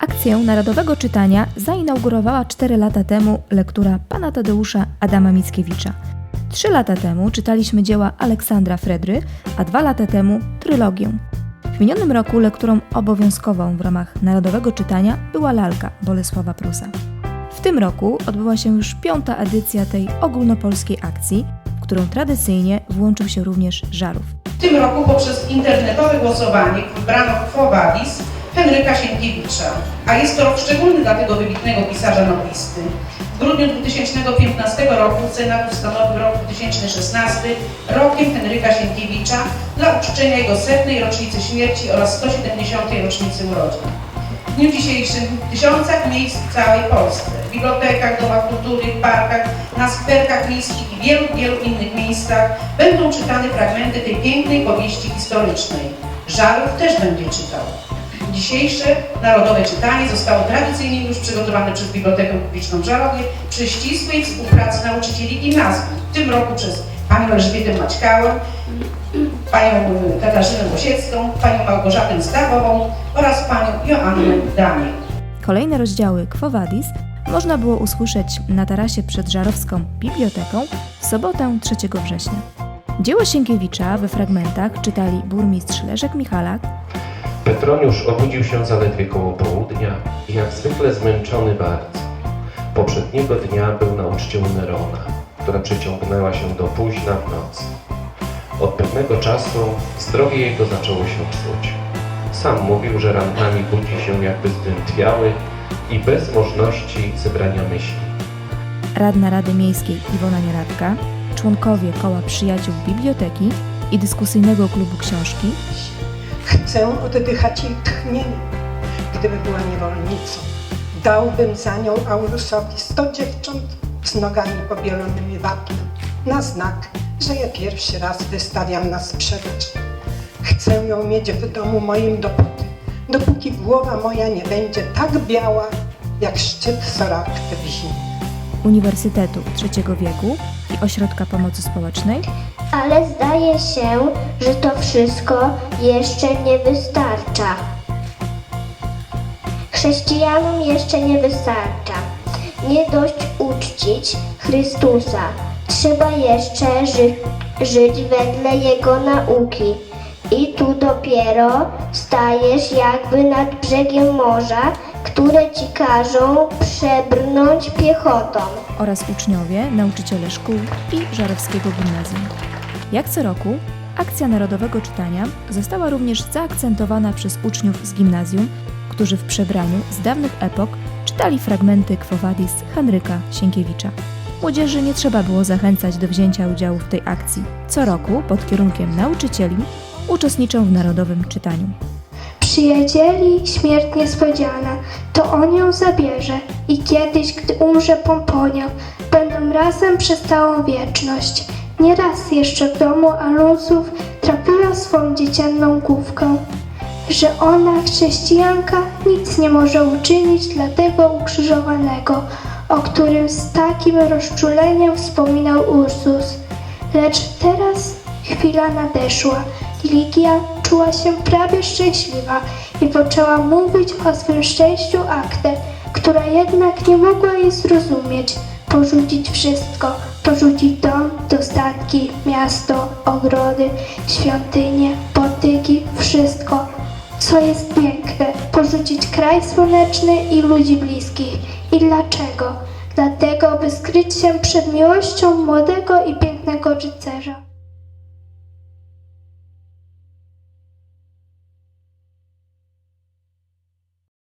Tradycję narodowego czytania zainaugurowała 4 lata temu lektura pana Tadeusza Adama Mickiewicza. Trzy lata temu czytaliśmy dzieła Aleksandra Fredry, a dwa lata temu trylogię. W minionym roku lekturą obowiązkową w ramach narodowego czytania była lalka Bolesława Prusa. W tym roku odbyła się już piąta edycja tej ogólnopolskiej akcji, w którą tradycyjnie włączył się również Żarów. W tym roku poprzez internetowe głosowanie wybrano Quo Henryka Sienkiewicza, a jest to rok szczególny dla tego wybitnego pisarza noblisty. W grudniu 2015 roku Senat ustanowił rok 2016 rokiem Henryka Sienkiewicza dla uczczenia jego setnej rocznicy śmierci oraz 170. rocznicy urodzin. W dniu dzisiejszym w tysiącach miejsc w całej Polsce, w bibliotekach, domach kultury, parkach, na skwerkach miejskich i wielu, wielu innych miejscach będą czytane fragmenty tej pięknej powieści historycznej. Żarów też będzie czytał. Dzisiejsze narodowe czytanie zostało tradycyjnie już przygotowane przez Bibliotekę Publiczną w Żarowie przy ścisłej współpracy nauczycieli gimnazjum. W tym roku przez panią Elżbietę Maćkałę, panią Katarzynę Łosiecką, panią Małgorzatę Stawową oraz panią Joannę Daniel. Kolejne rozdziały Quo Vadis można było usłyszeć na tarasie przed Żarowską Biblioteką w sobotę 3 września. Dzieło Sienkiewicza we fragmentach czytali burmistrz Leszek Michalak, Petroniusz obudził się zaledwie koło południa i jak zwykle zmęczony bardzo. Poprzedniego dnia był na uczcie Nerona, która przeciągnęła się do późna w nocy. Od pewnego czasu zdrowie jego zaczęło się psuć. Sam mówił, że rantami budzi się jakby zdętwiały i bez możliwości zebrania myśli. radna Rady Miejskiej Iwona Nieradka, członkowie Koła Przyjaciół Biblioteki i dyskusyjnego klubu książki, Chcę oddychać jej tchnienie. Gdyby była niewolnicą, dałbym za nią Aurusowi sto dziewcząt z nogami pobielonymi wapnem, na znak, że ja pierwszy raz wystawiam na sprzedaż. Chcę ją mieć w domu moim dopóty, dopóki głowa moja nie będzie tak biała, jak szczyt sorakty w zimie. Uniwersytetu III wieku i Ośrodka Pomocy Społecznej, Ale zdaje się, że to wszystko jeszcze nie wystarcza. Chrześcijanom jeszcze nie wystarcza. Nie dość uczcić Chrystusa. Trzeba jeszcze ży żyć wedle Jego nauki. I tu dopiero stajesz jakby nad brzegiem morza, które ci każą przebrnąć piechotą. oraz uczniowie, nauczyciele szkół i Żarowskiego Gimnazjum. Jak co roku, akcja Narodowego Czytania została również zaakcentowana przez uczniów z gimnazjum, którzy w przebraniu z dawnych epok czytali fragmenty Quo Vadis Henryka Sienkiewicza. Młodzieży nie trzeba było zachęcać do wzięcia udziału w tej akcji. Co roku, pod kierunkiem nauczycieli, uczestniczą w Narodowym Czytaniu. Przyjacieli śmierć niespodziana, to on ją zabierze i kiedyś, gdy umrze Pomponia, będą razem przez całą wieczność. Nieraz jeszcze w domu Alonsów trapiła swą dziecięcą główkę, że ona, chrześcijanka, nic nie może uczynić dla tego ukrzyżowanego, o którym z takim rozczuleniem wspominał Ursus. Lecz teraz chwila nadeszła. Ligia czuła się prawie szczęśliwa i poczęła mówić o swym szczęściu aktę, która jednak nie mogła jej zrozumieć. Porzucić wszystko, porzucić dom, dostatki, miasto, ogrody, świątynie, potyki, wszystko, co jest piękne, porzucić kraj słoneczny i ludzi bliskich. I dlaczego? Dlatego, by skryć się przed miłością młodego i pięknego rycerza.